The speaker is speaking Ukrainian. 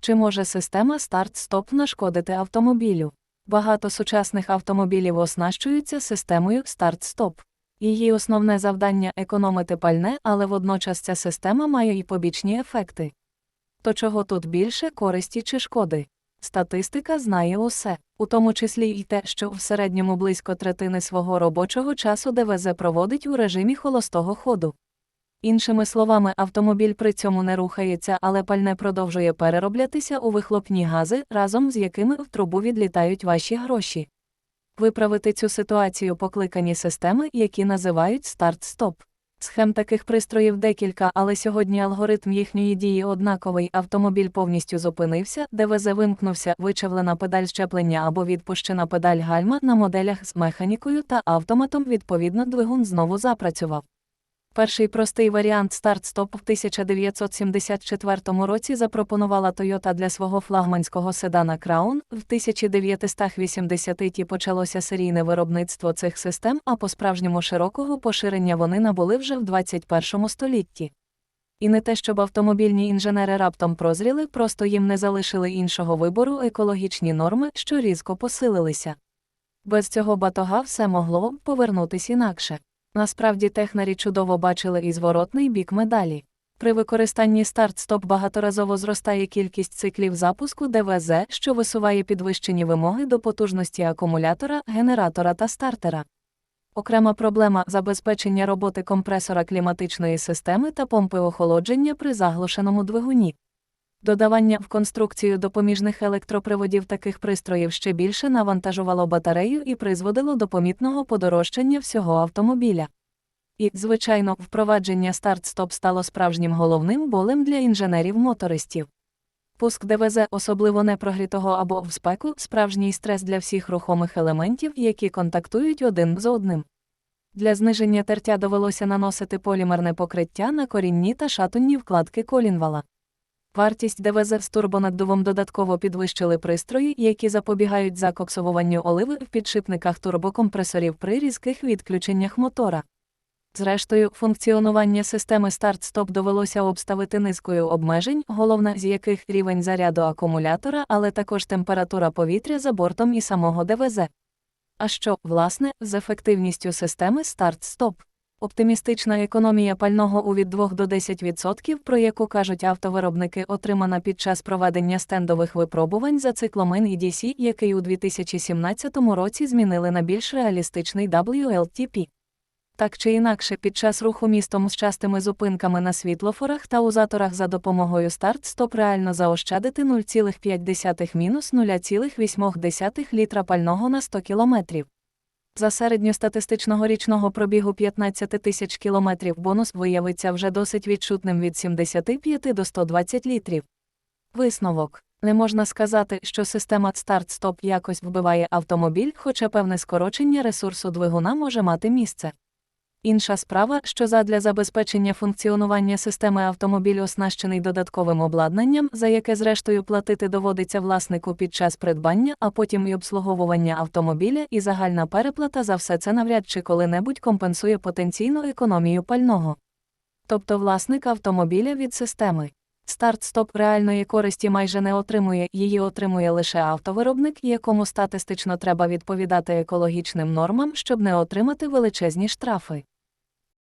Чи може система старт-стоп нашкодити автомобілю? Багато сучасних автомобілів оснащуються системою старт-стоп. Її основне завдання економити пальне, але водночас ця система має і побічні ефекти. То чого тут більше користі чи шкоди? Статистика знає усе, у тому числі й те, що в середньому близько третини свого робочого часу ДВЗ проводить у режимі холостого ходу. Іншими словами, автомобіль при цьому не рухається, але пальне продовжує перероблятися у вихлопні гази, разом з якими в трубу відлітають ваші гроші. Виправити цю ситуацію покликані системи, які називають старт-стоп. Схем таких пристроїв декілька, але сьогодні алгоритм їхньої дії однаковий. Автомобіль повністю зупинився, ДВЗ вимкнувся, вичавлена педаль щеплення або відпущена педаль гальма на моделях з механікою та автоматом, відповідно, двигун знову запрацював. Перший простий варіант старт-стоп в 1974 році запропонувала Toyota для свого флагманського седана Crown. В 1980-ті почалося серійне виробництво цих систем, а по-справжньому широкого поширення вони набули вже в 21 столітті. І не те, щоб автомобільні інженери раптом прозріли, просто їм не залишили іншого вибору екологічні норми, що різко посилилися. Без цього батога все могло б повернутись інакше. Насправді технарі чудово бачили і зворотний бік медалі. При використанні старт-стоп багаторазово зростає кількість циклів запуску ДВЗ, що висуває підвищені вимоги до потужності акумулятора, генератора та стартера. Окрема проблема забезпечення роботи компресора кліматичної системи та помпи охолодження при заглушеному двигуні. Додавання в конструкцію допоміжних електроприводів таких пристроїв ще більше навантажувало батарею і призводило до помітного подорожчання всього автомобіля. І, звичайно, впровадження старт-стоп стало справжнім головним болем для інженерів-мотористів. Пуск ДВЗ, особливо непрогрітого або в спеку, справжній стрес для всіх рухомих елементів, які контактують один з одним. Для зниження тертя довелося наносити полімерне покриття на корінні та шатунні вкладки колінвала. Вартість ДВЗ з турбонаддувом додатково підвищили пристрої, які запобігають закоксовуванню оливи в підшипниках турбокомпресорів при різких відключеннях мотора. Зрештою, функціонування системи старт-стоп довелося обставити низкою обмежень, головна з яких рівень заряду акумулятора, але також температура повітря за бортом і самого ДВЗ. А що, власне, з ефективністю системи старт-стоп? Оптимістична економія пального у від 2 до 10%, про яку кажуть автовиробники, отримана під час проведення стендових випробувань за циклом NEDC, який у 2017 році змінили на більш реалістичний WLTP. Так чи інакше, під час руху містом з частими зупинками на світлофорах та у заторах за допомогою старт-стоп реально заощадити 0,5-0,8 літра пального на 100 кілометрів. За середньостатистичного річного пробігу 15 тисяч кілометрів бонус виявиться вже досить відчутним від 75 до 120 літрів. Висновок. Не можна сказати, що система старт-стоп якось вбиває автомобіль, хоча певне скорочення ресурсу двигуна може мати місце. Інша справа, що задля забезпечення функціонування системи автомобіль оснащений додатковим обладнанням, за яке зрештою платити доводиться власнику під час придбання, а потім і обслуговування автомобіля, і загальна переплата за все це навряд чи коли-небудь компенсує потенційну економію пального. Тобто власник автомобіля від системи. Старт-стоп реальної користі майже не отримує, її отримує лише автовиробник, якому статистично треба відповідати екологічним нормам, щоб не отримати величезні штрафи.